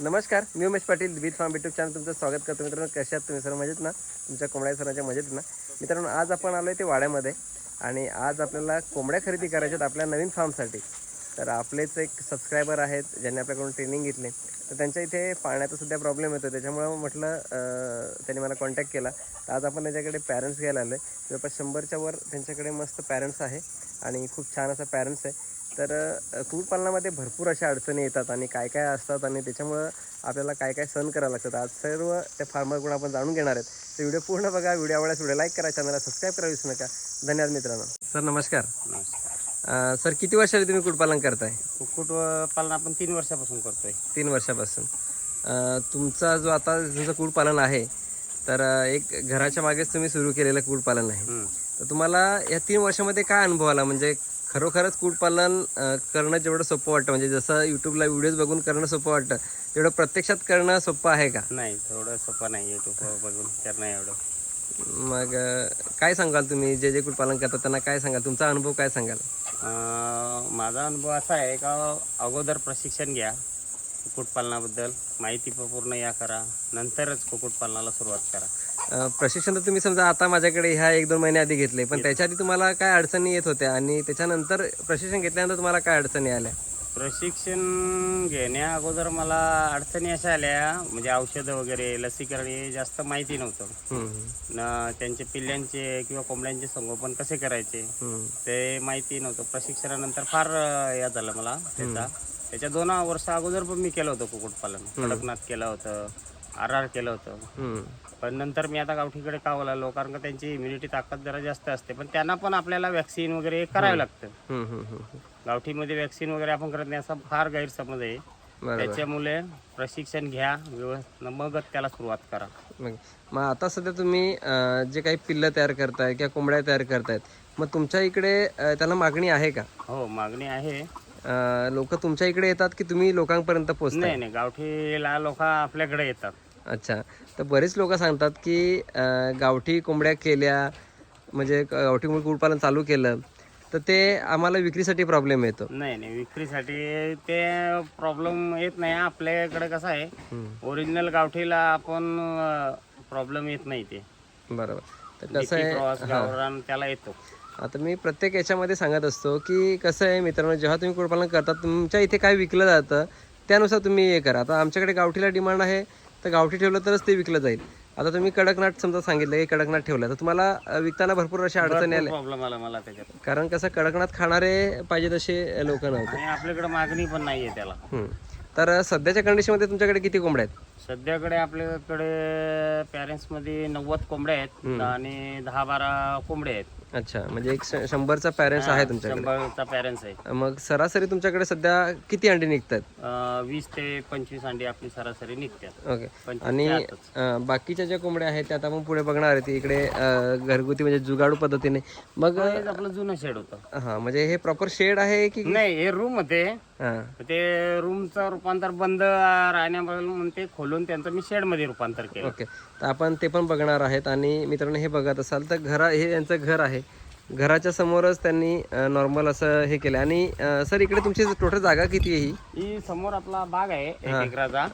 नमस्कार मी Umesh Patil beet farm YouTube channel तुमचं स्वागत करतो. मित्रांनो कशा आहात तुम्ही? सर मजेत ना? तुमच्या कोंबड्या सरांच्या मजेत ना? मित्रांनो आज आपण आलो आहे ते वाड्यामध्ये आणि आज आपल्याला कोंबड्या खरेदी करायच्यात आपल्या नवीन फार्मसाठी. तर आपलेच एक सबस्क्रायबर आहेत ज्यांनी आपल्याकडून ट्रेनिंग घेतली. तर त्यांच्या इथे पाण्याचा सध्या प्रॉब्लेम येतो त्याच्यामुळं म्हटलं त्यांनी मला कॉन्टॅक्ट केला. तर आज आपण त्याच्याकडे पॅरेंट्स घ्यायला आलो आहे जवळपास शंभरच्या वर त्यांच्याकडे मस्त पॅरेंट्स आहे आणि खूप छान असा पॅरेंट्स आहे. तर कुक्कुटपालनामध्ये भरपूर अशा अडचणी येतात आणि काय काय असतात आणि त्याच्यामुळं आपल्याला काय काय सहन करावं लागतात आज सर्व त्या फार्मरकडून आपण जाणून घेणार आहेत. तर व्हिडिओ पूर्ण बघा व्हिडिओ आवडल्यास व्हिडिओ लाईक करा चॅनलला सबस्क्राईब करा विसरू नका. धन्यवाद मित्रांनो. सर नमस्कार. नमस्कार. सर किती वर्षाला तुम्ही कुक्कुटपालन करताय? कुक्कुट पालन आपण तीन वर्षापासून करतोय. तीन वर्षापासून. तुमचा जो आता तुमचं कुक्कुटपालन आहे तर एक घराच्या मागेच तुम्ही सुरू केलेलं कुक्कुटपालन आहे. तर तुम्हाला या तीन वर्षामध्ये काय अनुभव आला? म्हणजे खरोखरच कुक्कुटपालन करणं जेवढं सोपं वाटतं. म्हणजे जसं यूट्यूबला व्हिडिओज बघून करणं सोपं वाटतं. तेवढं प्रत्यक्षात करणं सोपं आहे का? नाही थोडं सोपं नाही. युट्यूब बघून करणं एवढं. मग काय सांगाल तुम्ही? जे जे कुक्कुटपालन करतात त्यांना काय सांगाल? तुमचा अनुभव काय सांगाल? माझा अनुभव असा आहे का अगोदर प्रशिक्षण घ्या. कुक्कुटपालनाबद्दल माहिती पूर्ण या करा. नंतरच कुक्कुटपालनाला सुरुवात करा. प्रशिक्षण तर तुम्ही समजा आता माझ्याकडे ह्या एक दोन महिने आधी घेतले पण त्याच्या आधी तुम्हाला काय अडचणी येत होत्या? आणि त्याच्यानंतर प्रशिक्षण घेतल्यानंतर तुम्हाला काय अडचणी आल्या? प्रशिक्षण घेण्या अगोदर मला अडचणी अशा आल्या म्हणजे औषधं वगैरे लसीकरण हे जास्त माहिती नव्हतं. न त्यांचे पिल्ल्यांचे किंवा कोंबड्यांचे संगोपन कसे करायचे ते माहिती नव्हतं. प्रशिक्षणानंतर फार या झालं मला त्याचा. त्याच्या दोन वर्ष अगोदर पण मी केलं होतं कुक्कुटपालन. कडकनाथ केलं होतं आर आर केलं होतं. पण नंतर मी आता गावठीकडे का लागलो कारण का त्यांची इम्युनिटी ताकद जरा जास्त असते. पण त्यांना पण आपल्याला वॅक्सिन वगैरे करावं लागतं. गावठीमध्ये वॅक्सिन वगैरे आपण करत नाही असा फार गैरसमज आहे. त्याच्यामुळे प्रशिक्षण घ्या व्यवस्थित मगच त्याला सुरुवात करा. मग आता सध्या तुम्ही जे काही पिल्लं तयार करताय किंवा कोंबड्या तयार करतायत मग तुमच्या इकडे त्याला मागणी आहे का? हो मागणी आहे. लोक तुमच्या इकडे येतात की तुम्ही लोकांपर्यंत पोहोचताय नाही नाही गावठीला लोक आपल्याकडे येतात. अच्छा. तर बरेच लोक सांगतात की अं, गावठी कोंबड्या केल्या म्हणजे गावठी कुक्कुटपालन चालू केलं तर ते आम्हाला विक्रीसाठी प्रॉब्लेम येतो. नाही नाही विक्रीसाठी ते प्रॉब्लेम येत नाही. आपल्याकडे कसं आहे हम्म, ओरिजिनल गावठीला आपण प्रॉब्लेम येत नाही ते. बरोबर. तर कसं आहे प्रवास गावरान त्याला येतो. आता मी प्रत्येक याच्यामध्ये सांगत असतो की कसं आहे मित्रांनो जेव्हा तुम्ही कुक्कुटपालन करता तुमच्या इथे काय विकलं जातं त्यानुसार तुम्ही हे करा. आता आमच्याकडे गावठीला डिमांड आहे तर गावठी ठेवलं तरच ते विकलं जाईल. आता तुम्ही कडकनाथ समजा सांगितलं की कडकनाथ ठेवलं तर तुम्हाला विकताना भरपूर अशा अडचणी आल्या. कारण कसं कडकनाथ खाणारे पाहिजे तसे लोक नव्हते. आपल्याकडे मागणी पण नाहीये त्याला. तर सध्याच्या कंडिशनमध्ये तुमच्याकडे किती कोंबड्या आहेत? सध्याकडे आपल्याकडे पॅरेंट्समध्ये नव्वद कोंबड्या आहेत आणि दहा बारा कोंबड्या आहेत. अच्छा म्हणजे एक श- शंभरचा पॅरेंट्स आहे तुमच्याकडे. शंभरचा पॅरेंट्स आहे. मग सरासरी तुमच्याकडे सध्या किती अंडी निघतात? अं, वीस ते पंचवीस अंडी आपली सरासरी निघतात. ओके. पंचवीस आणि ते आतच. अं, बाकीच्या ज्या कोंबड्या आहेत त्या आता आपण पुढे बघणार आहे इकडे अं, घरगुती म्हणजे जुगाडू पद्धतीने. मग आपलं जुनं शेड होतं. हा म्हणजे हे प्रॉपर शेड आहे की नाही हे रूम हा ते रूमचं रूपांतर बंद राहण्याबद्दल म्हणून ते खोलून त्यांचं मी शेडमध्ये रूपांतर केलं. ओके. तर आपण ते पण बघणार आहेत आणि मित्रांनो हे बघत असाल तर घरा हे यांचं घर आहे. घराच्या समोरच त्यांनी नॉर्मल असं हे केलं आणि सर इकडे तुमची टोटल जागा किती आहे ही? समोर आपला बाग आहे एक एकराचा.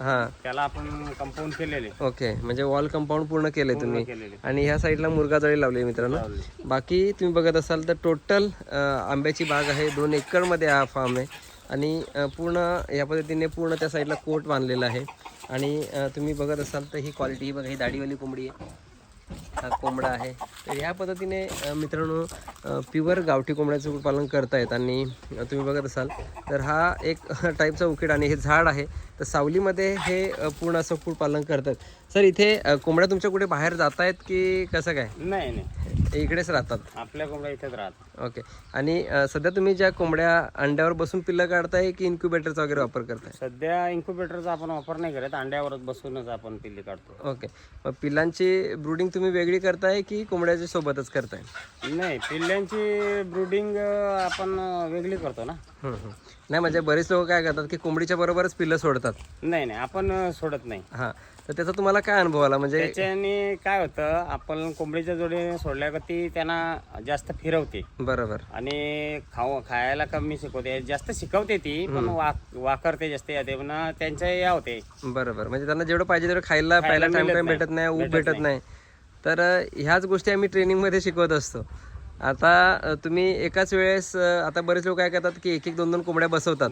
त्याला आपण कंपाऊंड केलेले. ओके. म्हणजे वॉल कंपाऊंड पूर्ण केलंय तुम्ही. आणि ह्या साईडला मुरगा जळी लावली मित्रांनो. बाकी तुम्ही बघत असाल तर टोटल आंब्याची बाग आहे. दोन एकरमध्ये हा फार्म आहे. आणि पूर्ण या पद्धतीने पूर्ण त्या साईडला कोट बांधलेला आहे. आणि तुम्ही बघत असाल तर ही क्वालिटी बघा ही दाढीवाली कोंबडी आहे. हा कोंबडा आहे. तर ह्या पद्धतीने मित्रांनो प्युअर गावठी कोंबड्याचं पालन करतायत. आणि तुम्ही बघत असाल तर हा एक टाईपचा उकीड आणि हे झाड आहे. तर सावलीमध्ये हे पूर्ण असं कुक्कुटपालन करतात. सर इथे अ, कोंबड्या तुमच्या कुठे बाहेर जात आहेत की कसं काय? नाही नाही. इकडेच राहतात. आपल्या कोंबड्या इथेच राहतात. ओके. आणि अ, सध्या तुम्ही ज्या कोंबड्या अंड्यावर बसून पिल्लं काढताय की इन्क्युबेटरचा वगैरे वापर करताय? सध्या इन्क्युबेटरचा आपण वापर नाही करत अंड्यावरच बसूनच आपण पिल्ली काढतो. ओके. मग पिल्लांची ब्रुडिंग तुम्ही वेगळी करताय की कोंबड्याच्या सोबतच करताय? नाही पिल्ल्यांची ब्रुडिंग आपण वेगळी करतो ना. हम्म, हम्म. नाही म्हणजे बरेच लोक काय करतात की कोंबडीच्या बरोबरच पिल्लं सोडतात. नाही नाही आपण सोडत नाही. हां. तर त्याचा तुम्हाला काय अनुभव आला? म्हणजे त्याच्याने काय होतं आपण कोंबडीच्या जोडीने सोडल्या का ती त्यांना जास्त फिरवते. बरोबर. आणि खाऊ खायला कमी शिकवते. जास्त शिकवते ती पण वाक वाकरते जास्त येते पण त्यांच्या या होते. बरोबर. म्हणजे त्यांना जेवढं पाहिजे तेवढं खायला पहिला टाइम टाइम. भेटत नाही ऊब भेटत भेटत नाही. तर अ, ह्याच गोष्टी आम्ही ट्रेनिंगमध्ये शिकवत असतो. आता अ, तुम्ही एकाच वेळेस अ, आता बरेच लोक काय करतात की एक एक दोन दोन कोंबड्या बसवतात.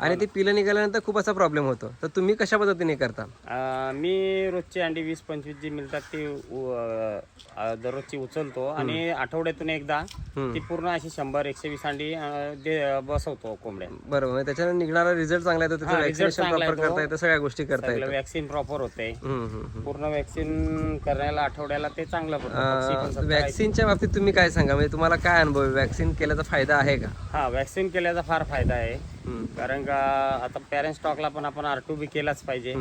आणि ती पिलं निघाल्यानंतर खूप असा प्रॉब्लेम होतो. तर तुम्ही कशा पद्धतीने करता? अं, मी रोजची अंडी वीस पंचवीस जी मिळतात ती उ- अं, दररोजची उचलतो आणि आठवड्यातून एकदा ती पूर्ण अशी शंभर एकशे वीस अंडी अं, दे बसवतो कोंबड्या. बरोबर. म्हणजे त्याच्याने निघणारा रिझल्ट चांगला येतो त्याचं वॅक्सिनेशन प्रॉपर. करता येतं. सगळ्या गोष्टी करता येतात वॅक्सिन प्रॉपर होते. हम्म, हम्म, हम्म. पूर्ण वॅक्सिन करण्याला आठवड्याला ते चांगलं पडतं. पक्षी पण सत्तर- वॅक्सिनच्या बाबतीत तुम्ही काय सांगा? म्हणजे तुम्हाला काय अनुभव आहे? वॅक्सिन केल्याचा फायदा आहे का? हा वॅक्सिन केल्याचा फार फायदा आहे. कारण का आता पॅरेंट स्टॉकला पण आपण आर टू बी केलाच पाहिजे.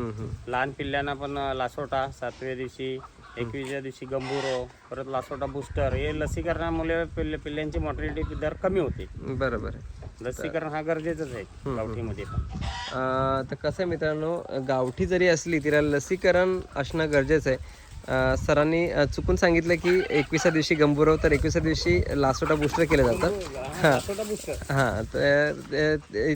लहान पिल्ल्यांना पण लासोटा सातव्या दिवशी एकवीसच्या दिवशी गंभूरो परत लासोटा बुस्टर हे लसीकरणामुळे पिल्ल पिल्ल्यांची मॉर्टिलिटी दर कमी होते. बरोबर लसीकरण हा गरजेचंच आहे गावठीमध्ये पण. तर कसं आहे मित्रांनो गावठी जरी असली तिला लसीकरण असणं गरजेचं आहे. सरांनी चुकून सांगितलं की एकविसा दिवशी गंभूरव तर एकविसा दिवशी लासोटा बुस्टर केलं जातं हां. तर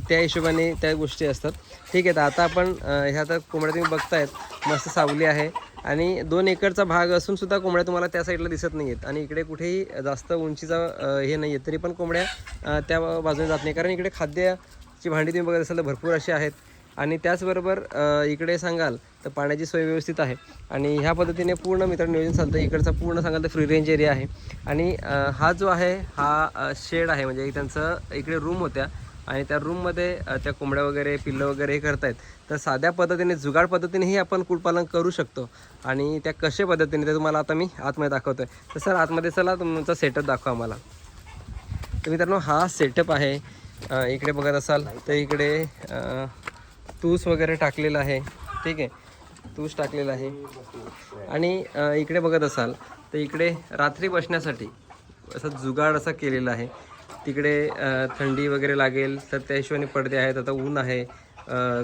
त्या हिशोबाने त्या गोष्टी असतात. ठीक आहे तर आता आपण ह्या आता कोंबड्या तुम्ही बघतायत. मस्त सावली आहे. आणि दोन एकरचा भाग असून सुद्धा कोंबड्या तुम्हाला त्या साईडला दिसत नाही आहेत आणि इकडे कुठेही जास्त उंचीचा हे नाही आहे तरी पण कोंबड्या त्या बाजूने जात नाही. कारण इकडे खाद्याची भांडी तुम्ही बघत असाल तर भरपूर अशी आहेत. आणि त्याचबरोबर इकडे सांगाल तर पाण्याची सोय व्यवस्थित आहे. आणि ह्या पद्धतीने पूर्ण मित्रांनो नियोजन चालतं इकडचा पूर्ण सांगाल तर फ्री रेंज एरिया आहे. आणि हा जो आहे हा शेड आहे. म्हणजे त्यांचं इकडे रूम होत्या. आणि त्या रूममध्ये त्या कोंबड्या वगैरे पिल्लं वगैरे हे करतायत. तर साध्या पद्धतीने जुगाड पद्धतीनेही आपण कुटपालन करू शकतो. आणि त्या कशा पद्धतीने ते तुम्हाला आता मी आतमध्ये दाखवतोय. तर सर आतमध्ये चला तुमचा सेटअप दाखवा आम्हाला. तर मित्रांनो हा सेटअप आहे. इकडे बघत असाल तर इकडे तूस वगैरे टाकलेला आहे. ठीक आहे. तूस टाकलेला आहे. आणि इकडे बघत असाल तर इकडे रात्री बसण्यासाठी असं जुगाड असा केलेला आहे. तिकडे थंडी वगैरे लागेल तर त्या हिशोबाने पडदे आहेत आता ऊन आहे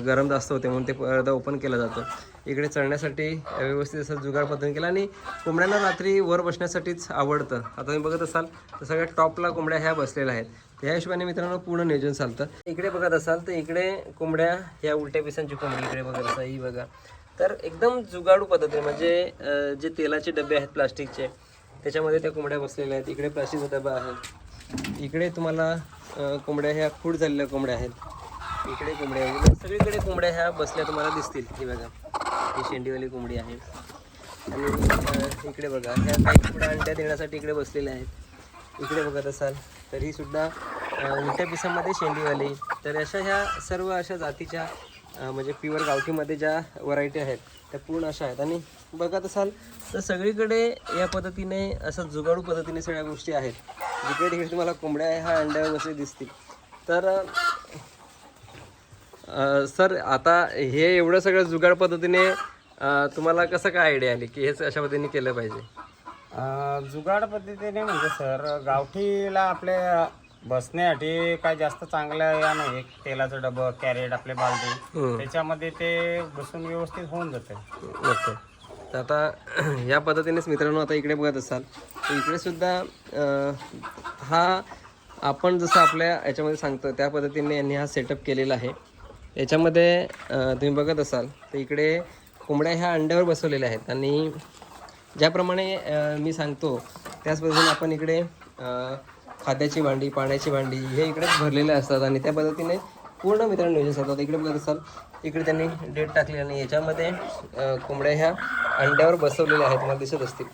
गरम जास्त होते म्हणून ते पडदा ओपन केला जातो. इकडे चढण्यासाठी व्यवस्थित असं जुगाड पद्धतीने केला आणि कोंबड्यांना रात्री वर बसण्यासाठीच आवडतं. आता तुम्ही बघत असाल तर सगळ्या टॉपला कोंबड्या ह्या बसलेल्या आहेत. त्या हिशोबाने मित्रांनो पूर्ण नियोजन चालतं. इकडे बघत असाल तर इकडे कोंबड्या ह्या उलट्या पिसांची कोंबडी इकडे बघत असाल ही बघा. तर एकदम जुगाडू पद्धती म्हणजे जे तेलाचे डबे आहेत प्लास्टिकचे त्याच्यामध्ये त्या कोंबड्या बसलेल्या आहेत. इकडे प्लास्टिकचा डबा आहे. इकडे तुम्हाला कोंबड्या ह्या खूड झालेल्या कोंबड्या आहेत. इकडे कोंबड्या आहेत. म्हणजे सगळीकडे कोंबड्या ह्या बसल्या तुम्हाला दिसतील. ही बघा. ही शेंडीवाली कोंबडी आहे. आणि इकडे बघा. ह्या काही कोंबड्या अंड्या देण्यासाठी इकडे बसलेल्या आहेत. इकडे बघत असाल तर ही सुद्धा उलट्या पिसामध्ये शेंडीवाली. तर अशा ह्या सर्व अशा जातीच्या म्हणजे प्युअर गावठीमध्ये ज्या व्हरायटी आहेत त्या पूर्ण अशा आहेत. आणि बघत असाल तर सगळीकडे या पद्धतीने असं जुगाडू पद्धतीने सगळ्या गोष्टी आहेत. जिकडे तिकडे तुम्हाला कोंबड्या ह्या अंड्या वगैरे दिसतील. तर सर आता हे एवढं सगळं जुगाड पद्धतीने तुम्हाला कसं काय आयडिया आली की हेच अशा पद्धतीने केलं पाहिजे? जुगाड पद्धतीने म्हणजे सर गावठीला आपल्या बसण्यासाठी काय जास्त चांगलं या नाही. एक तेलाचं डबं कॅरेट आपले बालदी. त्याच्यामध्ये ते बसून व्यवस्थित होऊन जाते. ओके. तर आता या पद्धतीनेच मित्रांनो आता इकडे बघत असाल तर इकडे सुद्धा हा आपण जसं आपल्या याच्यामध्ये सांगतो त्या पद्धतीने यांनी हा सेटअप केलेला आहे. याच्यामध्ये तुम्ही बघत असाल तर इकडे कोंबड्या ह्या अंड्यावर बसवलेल्या आहेत. आणि ज्याप्रमाणे मी सांगतो त्याच पद्धतीने आपण इकडे खाद्याची भांडी पाण्याची भांडी हे इकडेच भरलेले असतात आणि त्या पद्धतीने पूर्ण मित्रांनो नियोजन असतात इकडे बघत असाल इकडे त्यांनी डेट टाकली आणि याच्यामध्ये कोंबड्या ह्या अंड्यावर बसवलेल्या आहेत मला दिसत असतील.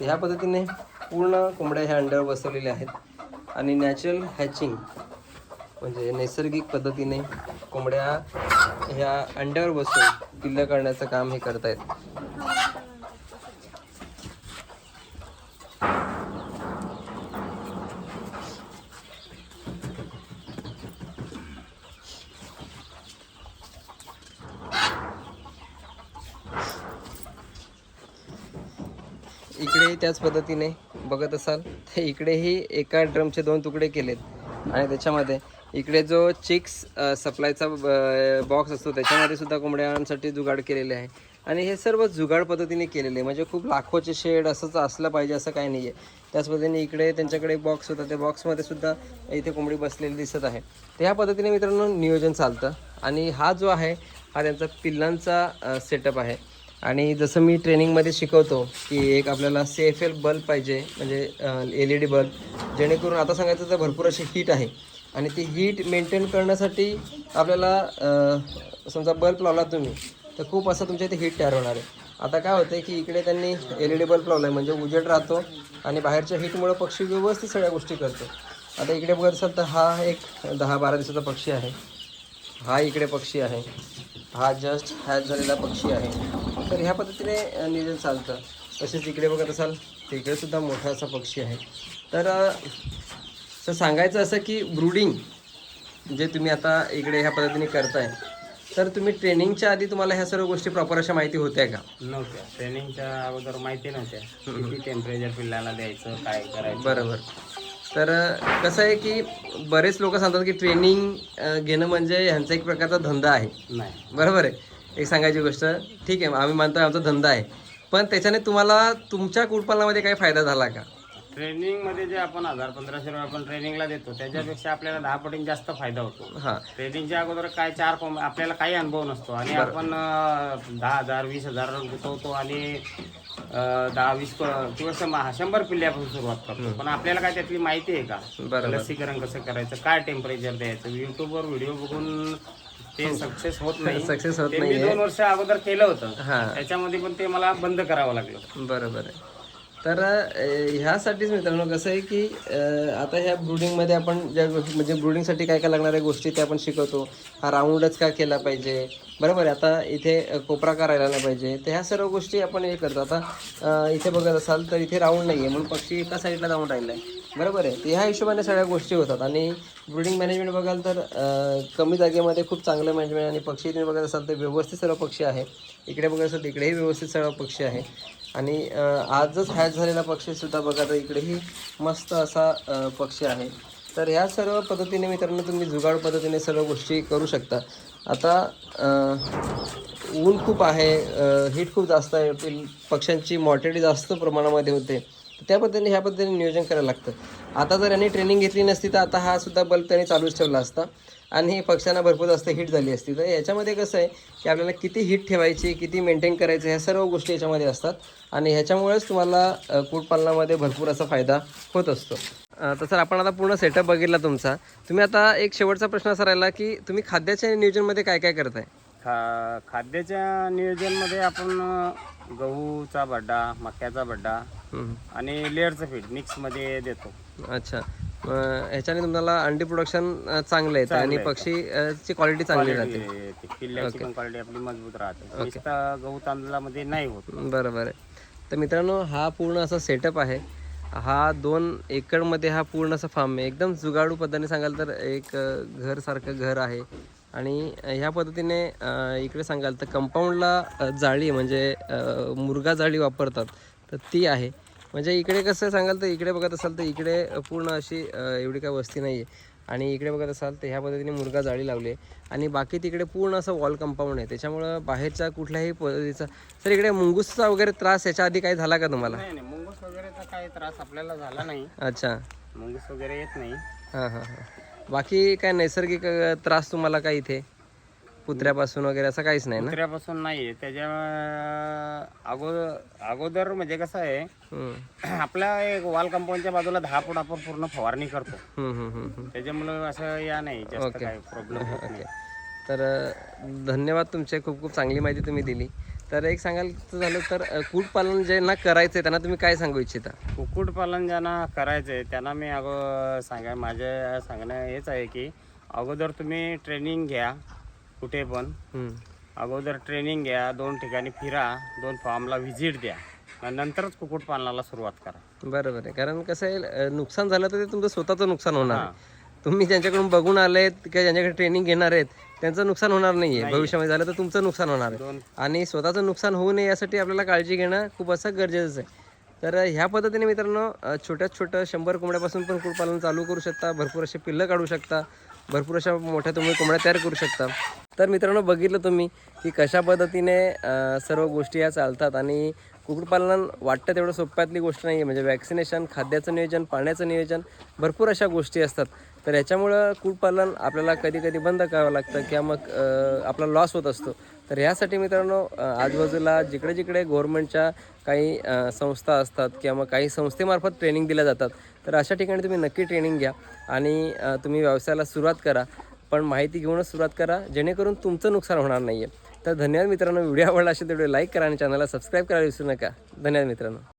तर ह्या पद्धतीने पूर्ण कोंबड्या ह्या अंड्यावर बसवलेल्या आहेत. आणि नॅचरल हॅचिंग म्हणजे नैसर्गिक पद्धतीने कोंबड्या ह्या अंड्यावर बसून पिल्लं करण्याचं काम हे करतायत. इकडे त्याच पद्धतीने बघत असाल तर इकडेही एका ड्रमचे दोन तुकडे केलेत. आणि त्याच्यामध्ये इकडे जो चिक्स सप्लायचा बॉक्स असतो त्याच्यामध्ये सुद्धा कोंबड्यांसाठी जुगाड केलेले आहे. आणि हे सर्व जुगाड पद्धतीने केलेले आहे. म्हणजे खूप लाखोचे शेड असंच असलं पाहिजे असं काही नाही आहे त्याच पद्धतीने इकडे त्यांच्याकडे बॉक्स होता त्या बॉक्समध्ये सुद्धा इथे कोंबडी बसलेली दिसत आहे. तर ह्या पद्धतीने मित्रांनो नियोजन चालतं. आणि हा जो आहे हा त्यांचा पिल्लांचा सेटअप आहे. आणि जसं मी ट्रेनिंगमध्ये शिकवतो की एक आपल्याला सी एफ एल बल्ब पाहिजे म्हणजे एल ई डी बल्ब जेणेकरून आता सांगायचं तर भरपूर अशी हीट आहे. आणि ती हीट मेंटेन करण्यासाठी आपल्याला समजा बल्ब लावला तुम्ही तर खूप असं तुमच्या इथे हीट तयार होणार आहे. आता काय होतं की इकडे त्यांनी एल ई डी बल्ब लावला आहे म्हणजे उजेड राहतो आणि बाहेरच्या हीटमुळं पक्षी व्यवस्थित सगळ्या गोष्टी करतो. आता इकडे बघत असाल तर हा एक दहा बारा दिवसाचा पक्षी आहे. हा इकडे पक्षी आहे. हा जस्ट हॅच झालेला पक्षी आहे. तर ह्या पद्धतीने नियोजन चालतं. तसेच इकडे बघत असाल तिकडे सुद्धा मोठा असा पक्षी आहे. तर तर सांगायचं असं की ब्रुडिंग जे तुम्ही आता इकडे ह्या पद्धतीने करताय तर तुम्ही ट्रेनिंगच्या आधी तुम्हाला ह्या सर्व गोष्टी प्रॉपर अशा माहिती होत्या का? नव्हत्या. ट्रेनिंगच्या अगोदर माहिती नव्हत्या. किती टेम्परेचर पिल्लाला द्यायचं काय करायचं. बरोबर. तर कसं आहे की बरेच लोक सांगतात की ट्रेनिंग घेणं म्हणजे ह्यांचा एक प्रकारचा धंदा आहे. नाही. बरोबर आहे? एक सांगायची गोष्ट. ठीक आहे आम्ही मानतो आमचा धंदा आहे. पण त्याच्याने तुम्हाला तुमच्या कुटपालनामध्ये काही फायदा झाला का? ट्रेनिंगमध्ये जे आपण हजार पंधराशे रुपये आपण ट्रेनिंगला देतो त्याच्यापेक्षा आपल्याला दहा पटीने जास्त फायदा होतो. हां. ट्रेनिंगच्या अगोदर काय चार कोंब आपल्याला काही अनुभव नसतो. आणि आपण अं, दहा हजार वीस हजार गुंतवतो आणि अं, दहा वीस क- किंवा शंभर शंभर पिल्ल्यापासून सुरुवात करतो. पण आपल्याला काय त्यातली माहिती आहे का? बरोबर. लसीकरण कसं करायचं काय टेम्परेचर द्यायचं? युट्यूबवर व्हिडिओ बघून ते सक्सेस होत नाही. सक्सेस होत ते मी नाहीये. दोन वर्ष अगोदर केलं होतं. हां. त्याच्यामध्ये पण ते मला बंद करावं लागलं. बरोबर आहे. तर ह्यासाठीच मित्रांनो कसं आहे की आता ह्या ब्रुडिंगमध्ये आपण ज्या गोष्टी म्हणजे ब्रुडिंगसाठी काय काय लागणाऱ्या गोष्टी त्या आपण शिकवतो. हा राऊंडच का केला पाहिजे? बरोबर आहे. आता इथे कोपरा का राहिला नाही पाहिजे? तर ह्या सर्व गोष्टी आपण हे करतो. आता इथे बघत असाल तर इथे राऊंड नाही आहे म्हणून पक्षी एका साईडला जाऊन राहिला आहे बरोबर आहे. तर ह्या हिशोबाने सगळ्या गोष्टी होतात. आणि ब्रुडिंग मॅनेजमेंट बघाल तर कमी जागेमध्ये खूप चांगलं मॅनेजमेंट आणि पक्षी तुम्ही बघत असाल तर व्यवस्थित सर्व पक्षी आहे. इकडे बघत असाल तिकडेही व्यवस्थित सर्व पक्षी आहे. आणि आजच हॅच झालेला पक्षी सुद्धा बघा तर इकडेही मस्त असा पक्षी आहे. तर ह्या सर्व पद्धतीने मित्रांनो तुम्ही जुगाड पद्धतीने सर्व गोष्टी करू शकता. आता ऊन खूप आहे हीट खूप जास्त आहे पक्ष्यांची मॉर्टेलिटी जास्त प्रमाणामध्ये होते. त्या पद्धतीने ह्या पद्धतीने नियोजन करायला लागतं. आता जर यांनी ट्रेनिंग घेतली नसती तर आता हा सुद्धा बल्ब त्यांनी चालूच ठेवला असता. आणि पक्ष्यांना भरपूर जास्त हिट झाली असती. तर याच्यामध्ये कसं आहे की आपल्याला किती हिट ठेवायची किती मेंटेन करायचं ह्या सर्व गोष्टी याच्यामध्ये असतात. आणि ह्याच्यामुळेच तुम्हाला अ, कुक्कुटपालनामध्ये भरपूर असा फायदा होत असतो. तर सर आपण आता पूर्ण सेटअप बघितला तुमचा. तुम्ही आता एक शेवटचा प्रश्न असा राहिला की तुम्ही खाद्याच्या नियोजनमध्ये काय काय करताय? खा खाद्याच्या नियोजनमध्ये आपण गहूचा भड्डा मक्याचा भड्डा. आणि लेअरचं फीड मिक्समध्ये देतो. अच्छा. ह्याच्याने तुम्हाला अंडी प्रोडक्शन चांगलं येतं आणि पक्षी ची क्वालिटी चांगली राहते. पण क्वालिटी आपली मजबूत राहते. नुसता गहू तांदळामध्ये नाही होत. बरोबर आहे. तर मित्रांनो हा पूर्ण असा सेटअप आहे. हा दोन एकरमध्ये हा पूर्ण असा फार्म आहे. एकदम जुगाडू पद्धतीने सांगाल तर एक घरसारखं घर आहे. आणि ह्या पद्धतीने इकडे सांगाल तर कंपाऊंडला जाळी म्हणजे मुर्गा जाळी वापरतात. तर ती आहे. म्हणजे इकडे कसं सांगाल तर इकडे बघत असाल तर इकडे पूर्ण अशी एवढी काय वस्ती नाही आहे आणि इकडे बघत असाल तर ह्या पद्धतीने मुर्गा जाळी लावली आणि बाकी तिकडे पूर्ण असं वॉल कंपाऊंड आहे. त्याच्यामुळं बाहेरच्या कुठल्याही पद्धतीचा सर इकडे मुंगूसचा वगैरे त्रास याच्या आधी काही झाला का तुम्हाला? नाही नाही. मुंगूस वगैरेचा काही त्रास आपल्याला झाला नाही. अच्छा. मुंगूस वगैरे येत नाही. हां हां हां. बाकी काय नैसर्गिक त्रास तुम्हाला काय इथे? कुत्र्यापासून वगैरे असं काहीच नाही ना? कुत्र्यापासून नाही त्याच्या अगोदर अगोदर म्हणजे कसं आहे हम्म. आपल्या एक वॉल कंपाऊंडच्या बाजूला दहा फूट आपण पूर्ण फवारणी करतो. हम्म, हम्म, हम्म, हम्म. त्याच्यामुळं असं या नाही जास्त प्रॉब्लेम होत नाही. तर अ, धन्यवाद तुमचे खूप खूप चांगली माहिती तुम्ही दिली. तर एक सांगायचं झालं तर अ, कुक्कुटपालन ज्यांना करायचं आहे त्यांना तुम्ही काय सांगू इच्छिता? कुक्कुटपालन ज्यांना करायचंय त्यांना मी अगो सांगा माझं सांगणं हेच आहे की अगोदर तुम्ही ट्रेनिंग घ्या. कुठे पण. अगोदर ट्रेनिंग घ्या दोन ठिकाणी फिरा दोन फार्मला व्हिजिट द्या. आणि नंतरच कुक्कुटपालनाला सुरुवात करा. बरोबर आहे. कारण कसं आहे नुकसान झालं तर ते तुमचं स्वतःचं नुकसान होणार. आहे. तुम्ही ज्यांच्याकडून बघून आलेत किंवा ज्यांच्याकडे ट्रेनिंग घेणार आहेत त्यांचं नुकसान होणार नाही आहे भविष्यामध्ये झालं तर तुमचं नुकसान होणार आहे. आणि स्वतःचं नुकसान होऊ नये यासाठी आपल्याला काळजी घेणं खूप असं गरजेचं आहे. तर ह्या पद्धतीने मित्रांनो छोट्यात छोटं शंभर कोंबड्यापासून पण कुक्कुटपालन चालू करू शकता भरपूर असे पिल्लं काढू शकता. भरपूर अशा मोठ्या तुम्ही कोंबड्या तयार करू शकता. तर मित्रांनो बघितलं तुम्ही की कशा पद्धतीने सर्व गोष्टी या चालतात आणि कुक्कुटपालन वाटतं तेवढं सोप्यातली गोष्ट नाही आहे म्हणजे वॅक्सिनेशन खाद्याचं नियोजन पाण्याचं नियोजन भरपूर अशा गोष्टी असतात. तर याच्यामुळं कुक्कुटपालन आपल्याला कधी कधी बंद करावं लागतं किंवा मग आपला लॉस होत असतो. तर ह्यासाठी मित्रांनो आजूबाजूला जिकडे जिकडे गव्हर्नमेंटच्या काही संस्था असतात किंवा मग काही संस्थेमार्फत ट्रेनिंग दिल्या जातात तर अशा ठिकाणी तुम्ही नक्की ट्रेनिंग घ्या आणि तुम्ही व्यवसायाला सुरुवात करा. पण माहिती घेऊनच सुरुवात करा जेणेकरून तुमचं नुकसान होणार नाही आहे तर धन्यवाद मित्रांनो व्हिडिओ आवडला असेल तर व्हिडिओ लाईक करा आणि चॅनलला सबस्क्राईब करायला विसरू नका. धन्यवाद मित्रांनो.